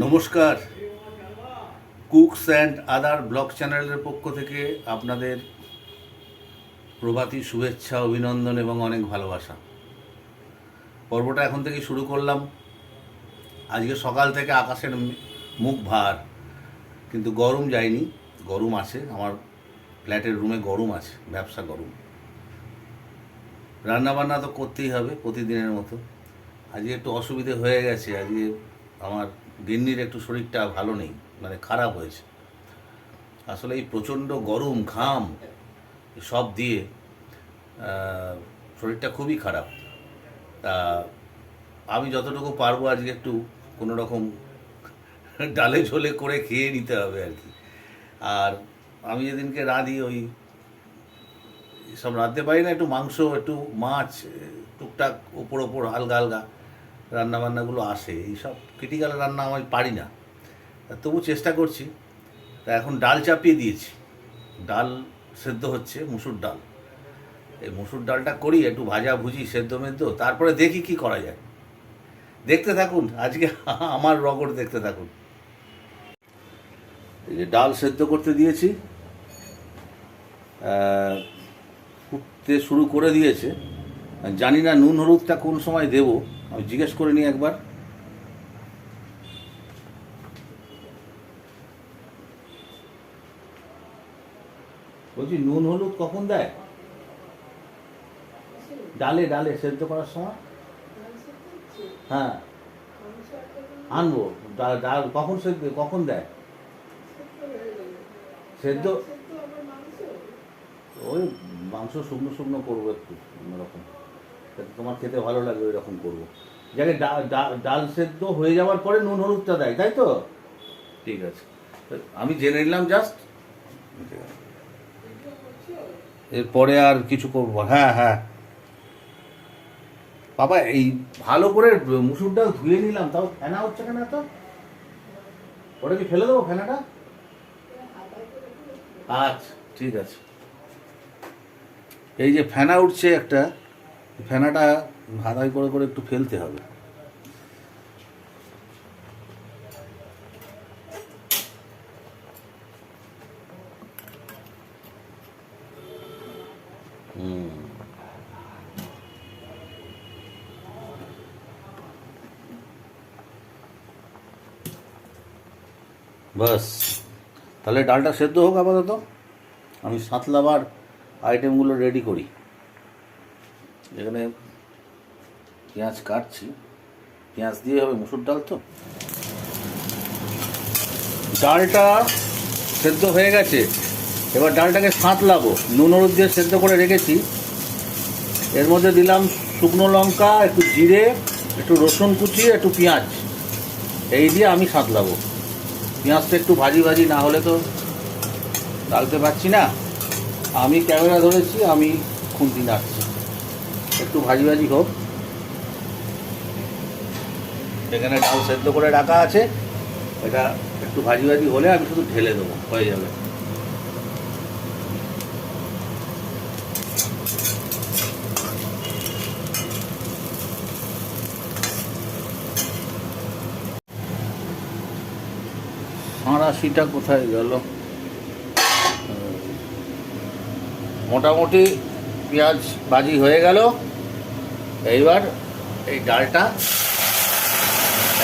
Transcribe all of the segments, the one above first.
নমস্কার। Cooks and other blog চ্যানেলের পক্ষ থেকে আপনাদের প্রভাতী শুভেচ্ছা, অভিনন্দন এবং অনেক ভালোবাসা। পর্বটা এখন থেকে শুরু করলাম। আজকে সকাল থেকে আকাশের মুখ ভার, কিন্তু গরম যায়নি। গরম আছে, আমার ফ্ল্যাটের রুমে গরম আছে, ব্যবসা গরম। রান্নাবান্না তো করতেই হবে প্রতিদিনের মতো। আজকে একটু অসুবিধে হয়ে গেছে, আজকে আমার গিন্নির একটু শরীরটা ভালো নেই মানে খারাপ হয়েছে। আসলে এই প্রচণ্ড গরম, ঘাম সব দিয়ে শরীরটা খুবই খারাপ। তা আমি যতটুকু পারব আজকে একটু কোনো রকম ডালে ঝোলে করে খেয়ে নিতে হবে আর কি। আর আমি যেদিনকে রাঁধি ওই সব রাঁধতে পারি না, একটু মাংস, একটু মাছ, টুকটাক, ওপর ওপর হালকা হালকা রান্না বান্নাগুলো আসে এইসব ক্রিটিক্যাল রান্না আমি পারি না। তবু চেষ্টা করছি। তা এখন ডাল চাপিয়ে দিয়েছি। ডাল সেদ্ধ হচ্ছে, মুসুর ডাল। এই মুসুর ডালটা করি, একটু ভাজা, ভুজি, সেদ্ধ, মেদ্ধ, তারপরে দেখি কি করা যায়। দেখতে থাকুন, আজকে আমার রগড় দেখতে থাকুন। এই যে ডাল সেদ্ধ করতে দিয়েছি ফুটতে শুরু করে দিয়েছে। জানি না নুন হলুদটা কোন সময় দেব। আমি জিজ্ঞেস করে নিই একবার। বলছি, নুন হলুদ কখন দেয়? ডালে ডালে সেদ্ধ করার সময়? হ্যাঁ। আনব। ডাল কখন সেদ্ধ, কখন দেয়? সেদ্ধ? ওই মাংস শুকনো শুকনো করব একটু, অন্যরকম। তোমার খেতে ভালো লাগবে ওই রকম করব। যাকে ডাল সেদ্ধ হয়ে যাওয়ার পরে নুন হলুদটা দেয়, তাই তো? ঠিক আছে। আমি জেনে নিলাম জাস্ট এরপরে আর কিছু করব হ্যাঁ হ্যাঁ। বাবা, এই ভালো করে মুসুর ডাল ধুয়ে নিলাম, তাও ফেনা হচ্ছে কেন তো ওটা কি ফেলে দেবো ফেনাটা? আচ্ছা ঠিক আছে। এই যে ফেনা উঠছে একটা। ফেনাটা হাতাই করে করে একটু ফেলতে হবে। বাস, তাহলে ডালটা সেদ্ধ হোক আপাতত। আমি সাতলাবার আইটেমগুলো রেডি করি। এখানে পেঁয়াজ কাটছি। পেঁয়াজ দিয়ে হবে মুসুর ডাল তো? ডালটা সেদ্ধ হয়ে গেছে। এবার ডালটাকে সাঁতলাবো। নুন, হলুদ দিয়ে সেদ্ধ করে রেখেছি। এর মধ্যে দিলাম শুকনো লঙ্কা, একটু জিরে, একটু রসুন কুচি, একটু পেঁয়াজ। এই দিয়ে আমি সাঁতলাবো। পেঁয়াজটা একটু ভাজি ভাজি না হলে তো ডালতে পারছি না। আমি ক্যামেরা ধরেছি, আমি খুন্তি নাড়ছি। একটু ভাজি ভাজি হোক। এখানে ডাল সেদ্ধ করে রাখা আছে। এটা একটু ভাজি ভাজি হলে আমি শুধু ঢেলে দেবো, হয়ে যাবে। সাঁড়াশিটা কোথায় গেল? মোটামুটি পেঁয়াজ ভাজি হয়ে গেল। এইবার এই ডালটা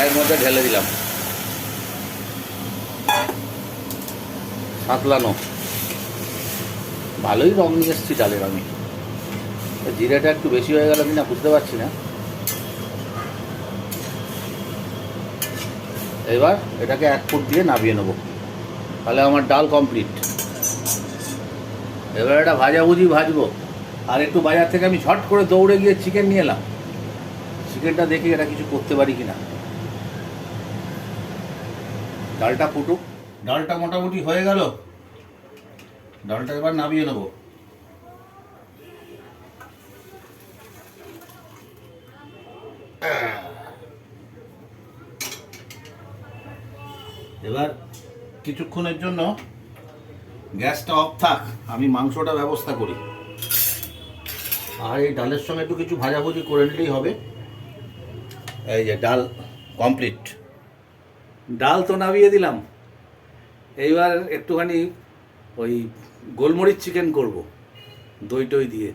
এর মধ্যে ঢেলে দিলাম। সাঁতলানো। ভালোই রং নিয়ে এসেছি ডালের আমি। জিরেটা একটু বেশি হয়ে গেল কিনা বুঝতে পারছি না। এবার এটাকে এক ফুট দিয়ে নামিয়ে নেব। তাহলে আমার ডাল কমপ্লিট। এবার এটা ভাজাভুজি ভাজবো। আর একটু বাজার থেকে আমি ঝট করে দৌড়ে গিয়ে চিকেন নিয়ে এলাম। চিকেনটা দেখি এটা কিছু করতে পারি কিনা। ডালটা ফুটুক। ডালটা মোটামুটি হয়ে গেল। ডালটা এবার নামিয়ে নেব। এবার কিছুক্ষণের জন্য গ্যাসটা অফ থাক। আমি মাংসটা ব্যবস্থা করি। আর এই ডালের সঙ্গে একটু কিছু ভাজাভুজি করে নিলেই হবে। এই যে ডাল কমপ্লিট ডাল তো নামিয়ে দিলাম। এইবার একটুখানি ওই গোলমরিচ চিকেন করব দই টই দিয়ে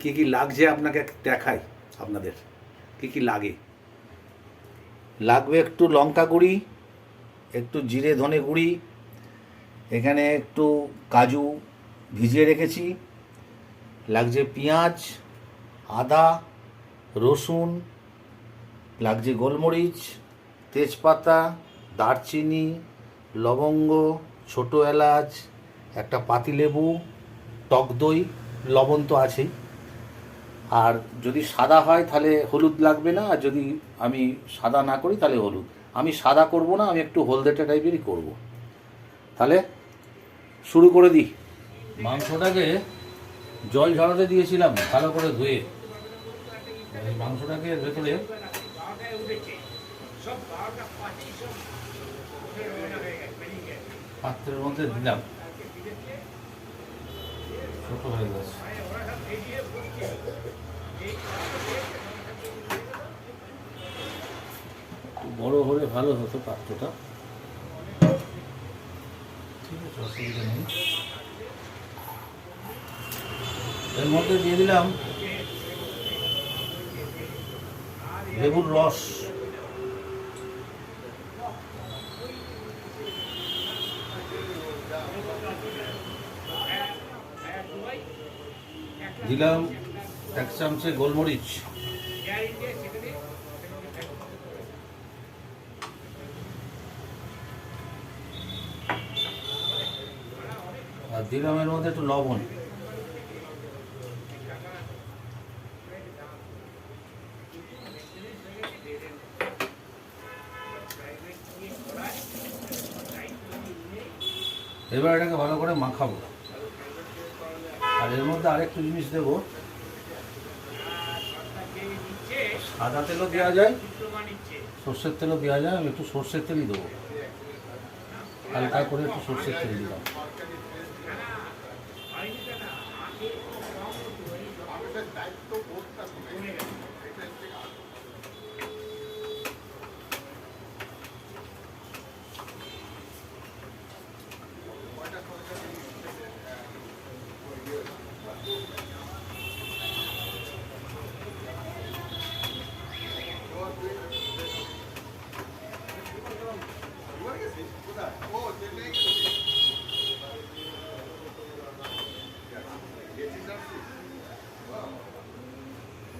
কী কী লাগছে আপনাকে দেখাই আপনাদের কী কী লাগে? লাগবে একটু লঙ্কা গুঁড়ি একটু জিরে ধনে গুঁড়ি এখানে একটু কাজু ভিজিয়ে রেখেছি। লাগছে পেঁয়াজ, আদা, রসুন, লাগছে গোলমরিচ, তেজপাতা, দারচিনি, লবঙ্গ, ছোট এলাচ, একটা পাতিলেবু, টক দই, লবণ তো আছেই। আর যদি সাদা হয় তাহলে হলুদ লাগবে না, আর যদি আমি সাদা না করি তাহলে হলুদ। আমি সাদা করব না, আমি একটু হলদেটে টাইপেরই করব। তাহলে শুরু করে দিই। মাংসটাকে জল ঝরাতে দিয়েছিলাম, ভালো করে ধুয়ে। মাংসটাকে ভেতরে পাত্রের মধ্যে দিলাম। ছোট হয়ে গেছে। বড় হলে ভালো হতো পাত্রটা। ঠিক আছে, অসুবিধা নেই। এর মধ্যে দিয়ে দিলাম লেবুর রস। দিলাম এক চামচে গোলমরিচ। আর দিলাম এর মধ্যে একটু লবণ। এবার এটাকে ভালো করে মাখাবো। আর এর মধ্যে আরেকটু জিনিস দেবো। সাদা তেলও দেওয়া যায়, সর্ষের তেলও দেওয়া যায়, আমি একটু সর্ষের তেলই দেবো। হালকা করে একটু সর্ষের তেল দিলাম।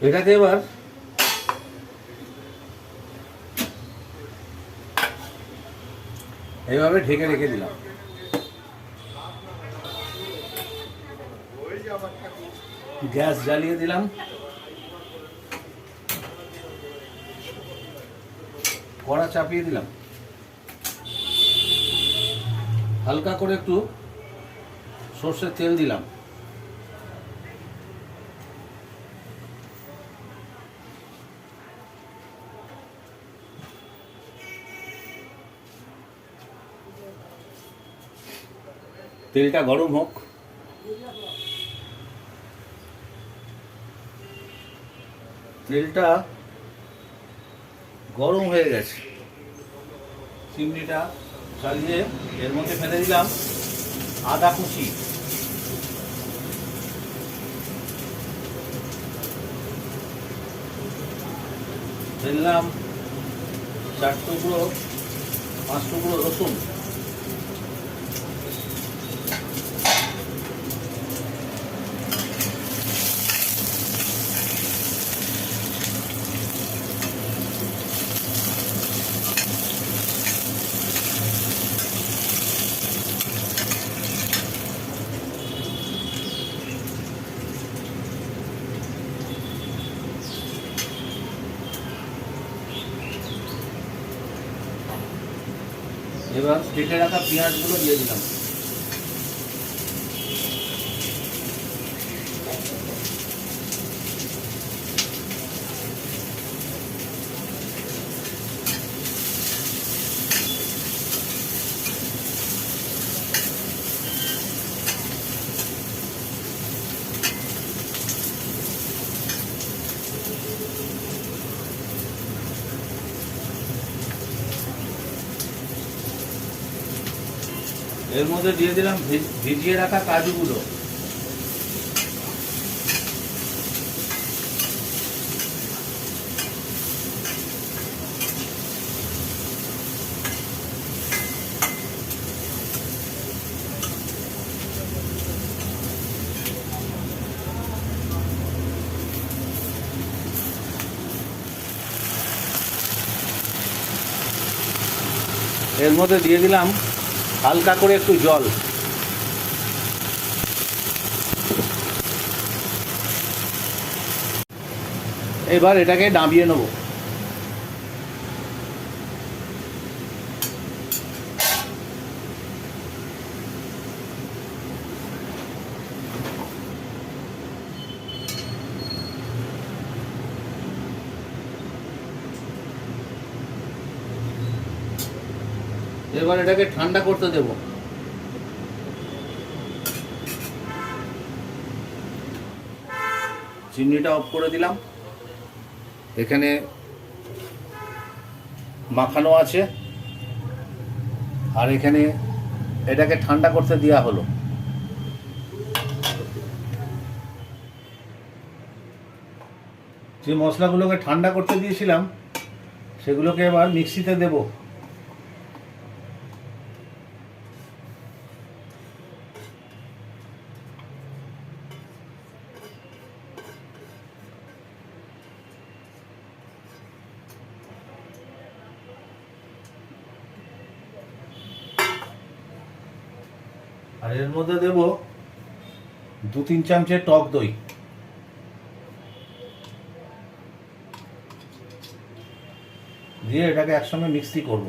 এটাকে এবার এইভাবে ঢেকে রেখে দিলাম। গ্যাস জ্বালিয়ে দিলাম। কড়া চাপিয়ে দিলাম। হালকা করে একটু সর্ষের তেল দিলাম। তেলটা গরম হোক। তেলটা গরম হয়ে গেছে। চিমনিটা চালিয়ে এর মধ্যে ফেলে দিলাম আদা কুচি। ফেললাম চার টুকরো, পাঁচ টুকরো রসুন এবার কেটে রাখা পেঁয়াজগুলো দিয়ে দিলাম। এর মধ্যে দিয়ে দিলাম ভিজ- ভিজিয়ে রাখা কাজুগুলো। এর মধ্যে দিয়ে দিলাম হালকা করে একটু জল। এবার এটাকে ডাবিয়ে নেব। এবার এটাকে ঠান্ডা করতে দেব। চিনিটা অফ করে দিলাম। এখানে মাখানো আছে। আর এখানে এটাকে ঠান্ডা করতে দেওয়া হলো। যে মশলাগুলোকে ঠান্ডা করতে দিয়েছিলাম, সেগুলোকে এবার মিক্সিতে দেবো। মধ্যে দেব দু তিন চামচে টক দই। দিয়ে এটাকে একসঙ্গে মিক্সি করব।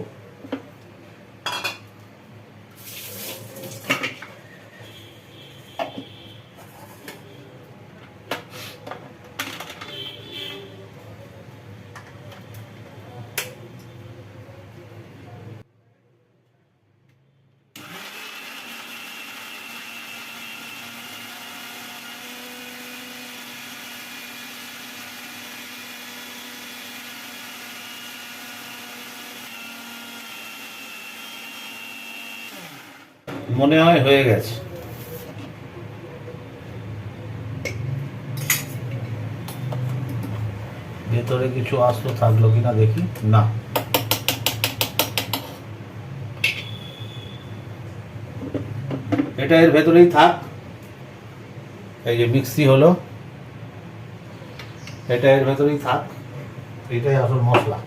মনে হয় হয়ে গেছে। ভেতরে কিছু আসলো থাকল কিনা দেখি? না। এটা এর ভেতরেই থাক। এই যে মিক্সি হলো। এটা এর ভেতরেই থাক। এটাই আসল মশলা।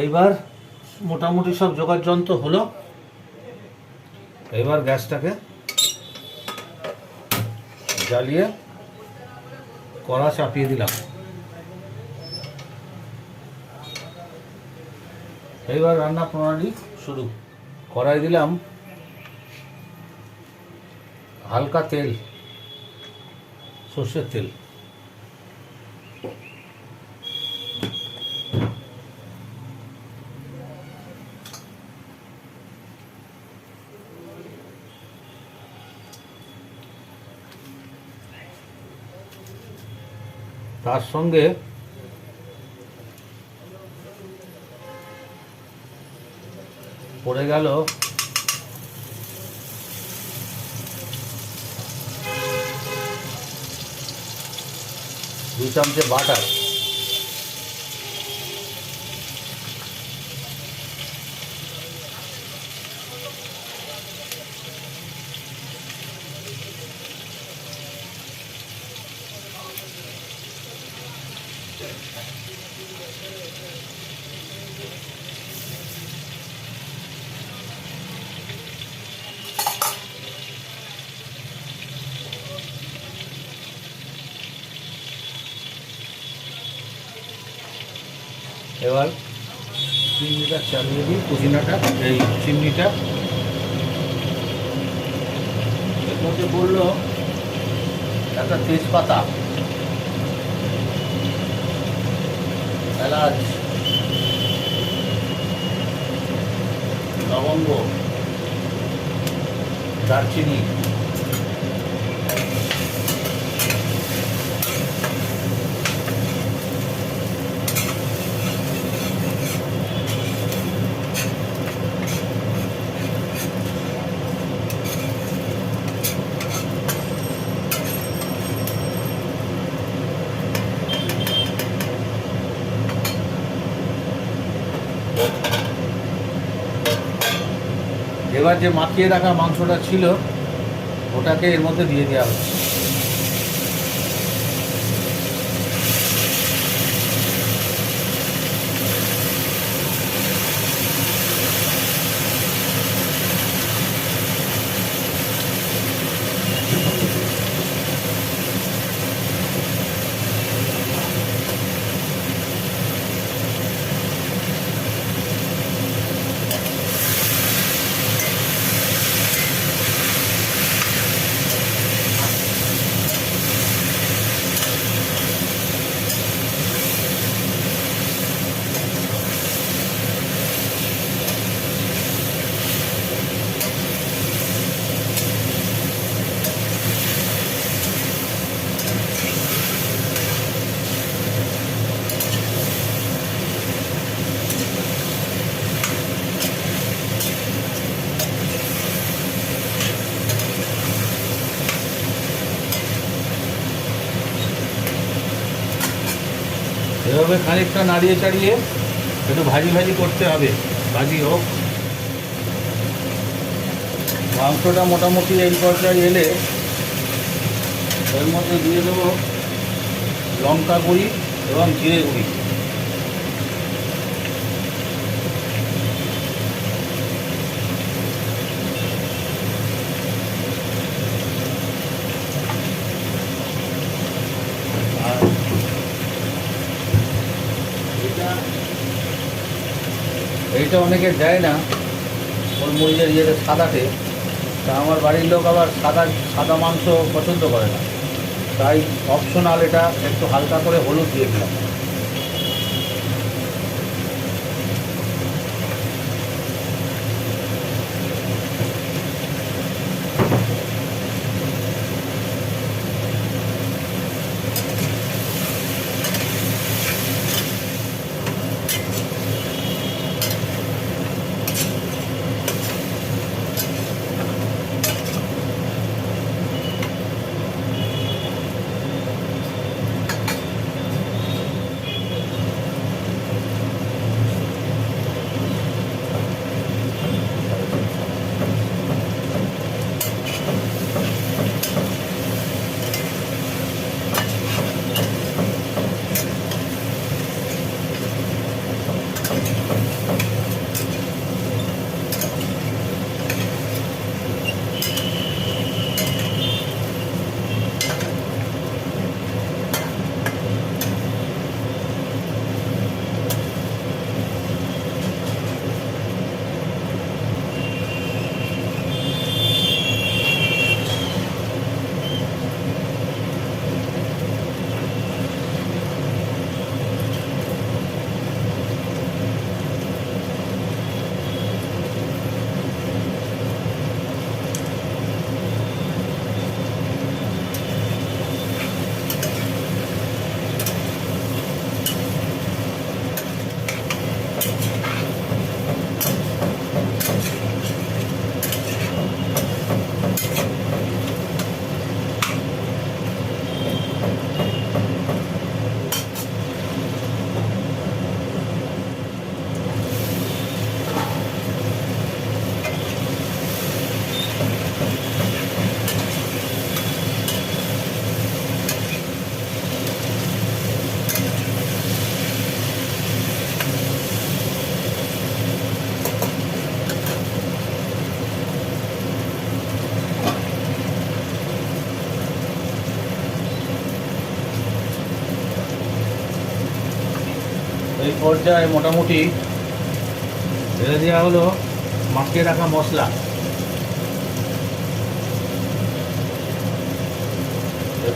এইবার মোটামুটি সব জোগাড় যন্ত্র হলো। এবার গ্যাসটাকে জ্বালিয়ে কড়া চাপিয়ে দিলাম। এইবার রান্না প্রণালী শুরু। কড়াই দিলাম হালকা তেল, সর্ষের তেল। তার সঙ্গে পড়ে গেল দু চামচে বাটার এবার চিমনিটা চালিয়ে দিই এই চিমনিটা। এর মধ্যে বলল একটা তেজপাতা। এলাচ। লবঙ্গ। দারচিনি এবার যে মাখিয়ে রাখা মাংসটা ছিল ওটাকে এর মধ্যে দিয়ে দেওয়া হচ্ছে। এভাবে খানিকটা নাড়িয়ে চাড়িয়ে একটু ভাজি ভাজি করতে হবে, ভাজি হোক। মাংসটা মোটামুটি এই পর্যায়ে এলে এর মধ্যে দিয়ে দেবো লঙ্কা গুঁড়ি এবং জিরে গুঁড়ি আর এটা এইটা অনেকে দেয় না। ওর মুরগির ইয়েতে সাদাতে তা আমার বাড়ির লোক আবার সাদা সাদা মাংস পছন্দ করে না। তাই অপশনাল এটা একটু হালকা করে হলুদ দিয়ে দিলাম। এই পর্যায়ে মোটামুটি ঢেলে দেওয়া হলো মাখিয়ে রাখা মশলা।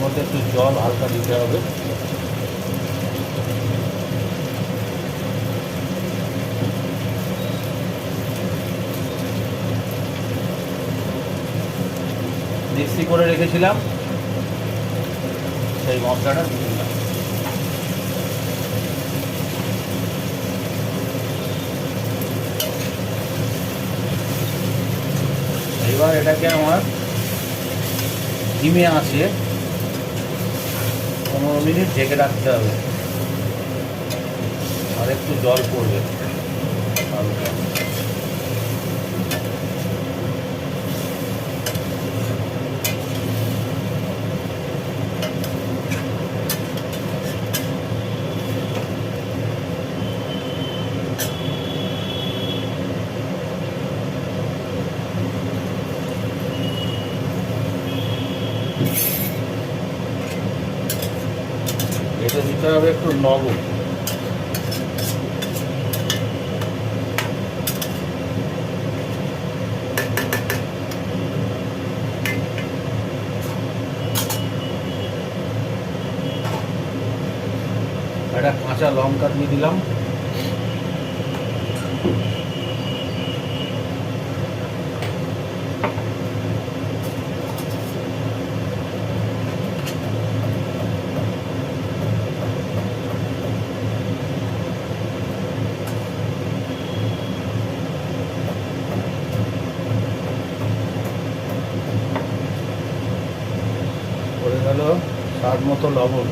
মধ্যে একটু জল হালকা দিতে হবে। মিক্সি করে রেখেছিলাম। সেই মশলাটা এবার এটাকে আমার ঘিমে আসে পনেরো মিনিট ঢেকে রাখতে হবে। আর একটু জল পড়বে হালকা এটা দিতে লবণ একটা কাঁচা লঙ্কা দিয়ে দিলাম পড়ে গেল স্বাদ মতো লবণ।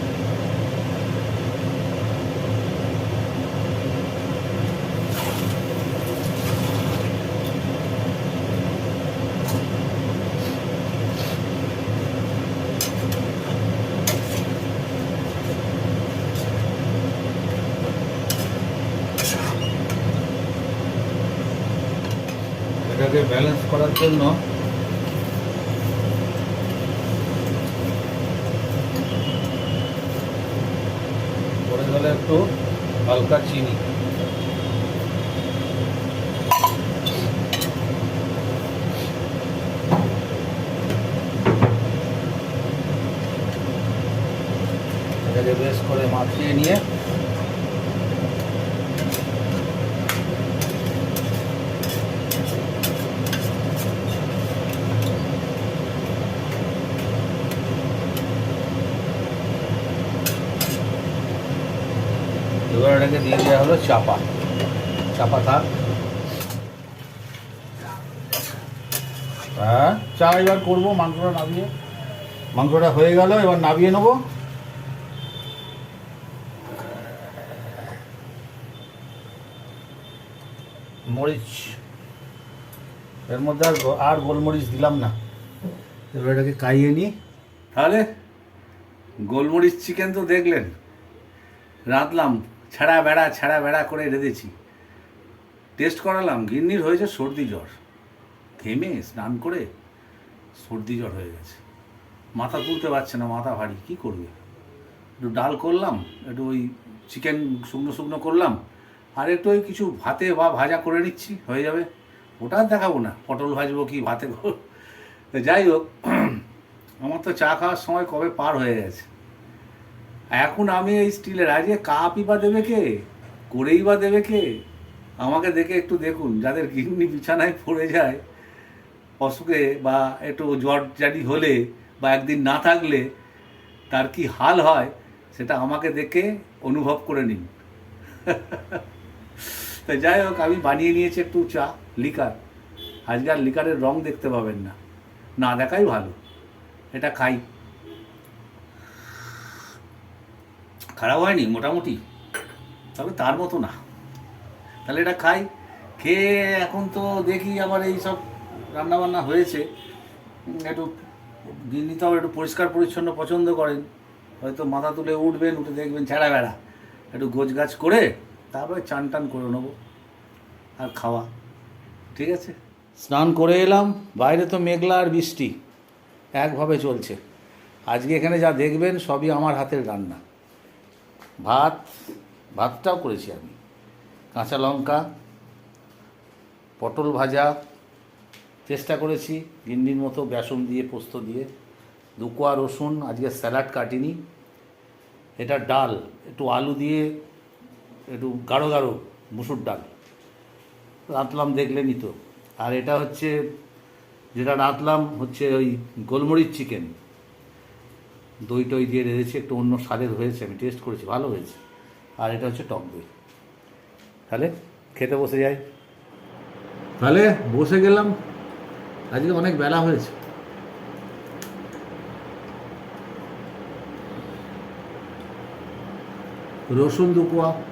এটাকে ব্যালেন্স করার জন্য পড়ে গেল একটু হালকা চিনি এটাকে বেশ করে মাখিয়ে নিয়ে এবার এটাকে চাপা। চাপা থাক। হ্যাঁ চা এবার করব মাংসটা নাবিয়ে মাংসটা হয়ে গেল এবার নাবিয়ে নেব। মরিচ। এর মধ্যে আর আর গোলমরিচ দিলাম না। এবার এটাকে কাইয়ে নিই। তাহলে গোলমরিচ চিকেন তো দেখলেন। রাঁধলাম। ছাড়া বেড়া ছাড়া বেড়া করে রেঁধেছি টেস্ট করালাম, গিন্নির হয়েছে সর্দি জ্বর। থেমে স্নান করে সর্দি জ্বর হয়ে গেছে। মাথা তুলতে পারছে না, মাথা ভারী, কী করবে? একটু ডাল করলাম, একটু ওই চিকেন শুকনো শুকনো করলাম, আর একটু ওই কিছু ভাতে বা ভাজা করে নিচ্ছি, হয়ে যাবে। ওটা দেখাবো না, পটল ভাজবো কি, ভাতে যাই হোক, আমার তো চা খাওয়ার সময় কবে পার হয়ে গেছে? এখন আমি এই স্টিলের আজকে কাপই বা দেবে কে? করেই বা দেবে কে? আমাকে দেখে একটু দেখুন, যাদের গিন্নি বিছানায় পড়ে যায়, অসুখে বা একটু জ্বর জারি হলে বা একদিন না থাকলে তার কি হাল হয়, সেটা আমাকে দেখে অনুভব করে নিন। তো যাই হোক, আমি বানিয়ে নিয়েছি একটু চা, লিকার। আজকে আর লিকারের রং দেখতে পাবেন না। না দেখাই ভালো। এটা খাই। খারাপ হয়নি, মোটামুটি। তবে তার মতো না। তাহলে এটা খাই। খেয়ে এখন তো দেখি আবার এই সব রান্নাবান্না হয়েছে। একটু গিন্নিতাও একটু পরিষ্কার পরিচ্ছন্ন পছন্দ করেন। হয়তো মাথা তুলে উঠবেন, উঠে দেখবেন ছেঁড়া বেড়া। একটু গোছ গাছ করে তারপরে চান টান করে নেব আর খাওয়া। ঠিক আছে? স্নান করে এলাম। বাইরে তো মেঘলা আর বৃষ্টি। একভাবে চলছে। আজকে এখানে যা দেখবেন সবই আমার হাতের রান্না। ভাত, ভাতটাও করেছি আমি। কাঁচা লঙ্কা, পটল ভাজা, চেষ্টা করেছি গিন্নির মতো বেসন দিয়ে, পোস্ত দিয়ে। দু কোয়া রসুন, আজকে স্যালাড কাটিনি। এটা ডাল, একটু আলু দিয়ে একটু গাঢ় গাঢ় মুসুর ডাল। রাঁধলাম দেখলেনই তো আর এটা হচ্ছে, যেটা রাঁধলাম হচ্ছে ওই গোলমরিচ চিকেন দই টই দিয়ে রেঁধেছি, একটু অন্য স্বাদের হয়েছে, আমি টেস্ট করেছি, ভালো হয়েছে। আর এটা হচ্ছে টক দই। তাহলে খেতে বসে যাই। তাহলে বসে গেলাম। আজকে অনেক বেলা হয়েছে। রসুন দুকুয়া।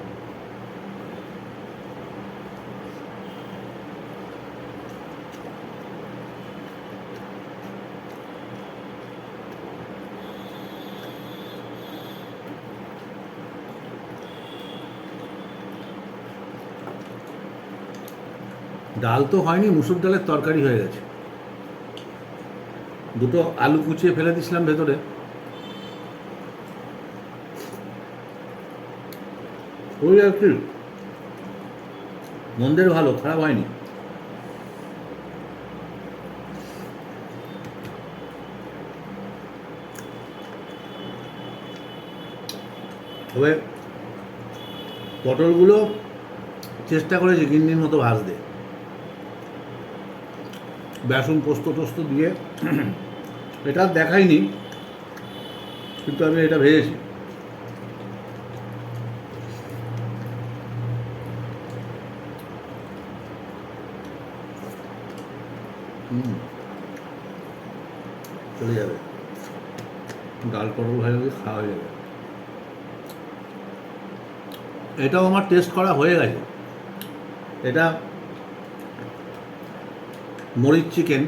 ডাল তো হয়নি, মুসুর ডালের তরকারি হয়ে গেছে। দুটো আলু কুচিয়ে ফেলে দিয়েছিলাম ভেতরে। ওই আর কি, মন্দের ভালো, খারাপ হয়নি। তবে পটলগুলো চেষ্টা করেছি গিন্নির মতো ভাজতে। বেসন পোস্ত টোস্ত দিয়ে। এটা দেখাইনি, কিন্তু আমি এটা ভেজেছি। চলে যাবে। ডাল পটল হয়ে গেলে খাওয়া হয়ে যাবে। এটাও আমার টেস্ট করা হয়ে গেছে। এটা মরিচ চিকেন,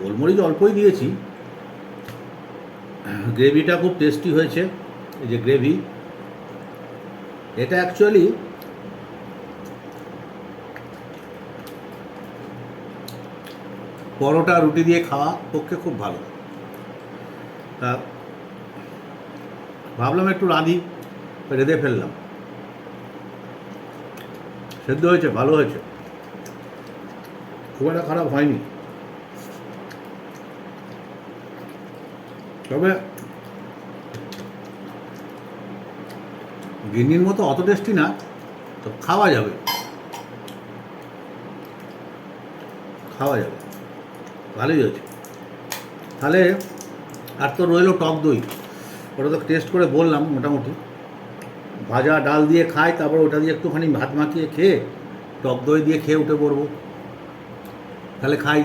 গোলমরিচ অল্পই দিয়েছি। গ্রেভিটা খুব টেস্টি হয়েছে, এই যে গ্রেভি। এটা অ্যাকচুয়ালি পরোটা, রুটি দিয়ে খাওয়া পক্ষে খুব ভালো। তা ভাবলাম একটু রাঁধি, রেঁধে ফেললাম। সেদ্ধ হয়েছে, ভালো হয়েছে। খুব একটা খারাপ হয়নি। তবে গিন্নির মতো অত টেস্টি না, তো খাওয়া যাবে। খাওয়া যাবে। ভালোই হয়েছে। তাহলে আর তো রইল টক দই। ওটা তো টেস্ট করে বললাম মোটামুটি। ভাজা ডাল দিয়ে খাই, তারপর ওটা দিয়ে একটুখানি ভাত মাখিয়ে খেয়ে টক দই দিয়ে খেয়ে উঠে পড়ব। তাহলে খাই।